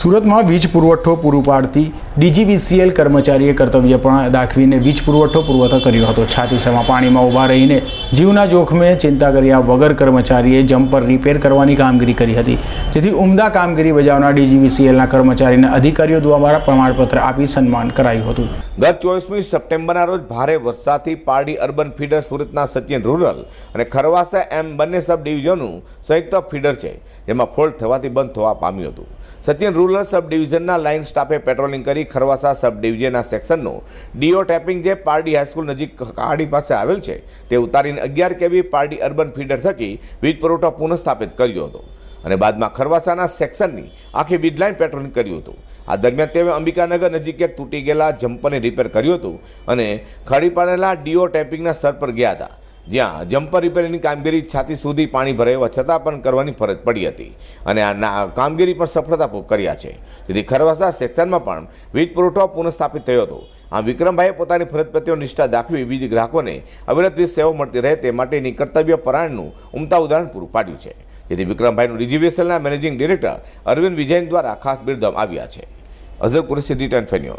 સુરતમાં વીજ પુરવઠો પૂરું પાડતી ડીજીવીસીએલ કર્મચારીએ કર્તવ્ય પણ દાખવીને વીજ પુરવઠો પુરવઠો કર્યો હતો. છાતીસામાં પાણીમાં ઊભા રહીને જીવના જોખમે ચિંતા કર્યા વગર કર્મચારીએ જમ્પર રિપેર કરવાની કામગીરી કરી હતી. જેથી ઉમદા કામગીરી બજાવનાર ડીજીવીસીએલના કર્મચારીને અધિકારીઓ દ્વારા પ્રમાણપત્ર આપી સન્માન કરાયું હતું. ગત ચોવીસમી સપ્ટેમ્બરના રોજ ભારે વરસાદથી પારડી અર્બન ફીડર સુરતના સચિન રૂરલ અને ખરવાસા એમ બંને સબ ડિવિઝનનું સંયુક્ત ફીડર છે, જેમાં ફોલ્ટ થવાથી બંધ થવા પામ્યું હતું. સચિન રૂરલ સબ ડિવિઝનના લાઇન સ્ટાફે પેટ્રોલિંગ કરી ખરવાસા સબ ડિવિઝનના સેક્શનનું ડીઓ ટેપિંગ જે પારડી હાઈસ્કૂલ નજીક કહાડી પાસે આવેલ છે, તે ઉતારીને અગિયાર કેવી પારડી અર્બન ફીડર થકી વીજ પુરવઠો પુનઃસ્થાપિત કર્યો હતો અને બાદમાં ખરવાસાના સેક્શનની આખી વીજ લાઇન પેટ્રોલિંગ કર્યું હતું. આ દરમિયાન તેઓએ અંબિકાનગર નજીક એક તૂટી ગયેલા જમ્પરને રિપેર કર્યું હતું અને ખડી પાડેલા ડીઓ ટેપિંગના સ્તર પર ગયા હતા. જ્યાં જમ્પર રિપેરિંગની કામગીરી છાતી સુધી પાણી ભરાવા છતાં પણ કરવાની ફરજ પડી હતી. અને આ કામગીરી પણ સફળતાપૂર્વક કર્યા છે. જેથી ખરવાસા સેક્શનમાં પણ વીજ પુરવઠો પુનઃસ્થાપિત થયો હતો. આમ વિક્રમભાઈએ પોતાની ફરજ પ્રત્યે નિષ્ઠા દાખવી વીજ ગ્રાહકોને અવિરત વીજ સેવા મળતી રહે તે માટેની કર્તવ્ય પરાયણનું ઉમતા ઉદાહરણ પૂરું પાડ્યું છે. જેથી વિક્રમભાઈનું ડીજીવીએસએલના મેનેજિંગ ડિરેક્ટર અરવિંદ વિજયન દ્વારા ખાસ બિરદમ આવ્યા છે. અઝર કુરેશી રિટર્ન ફેન્યો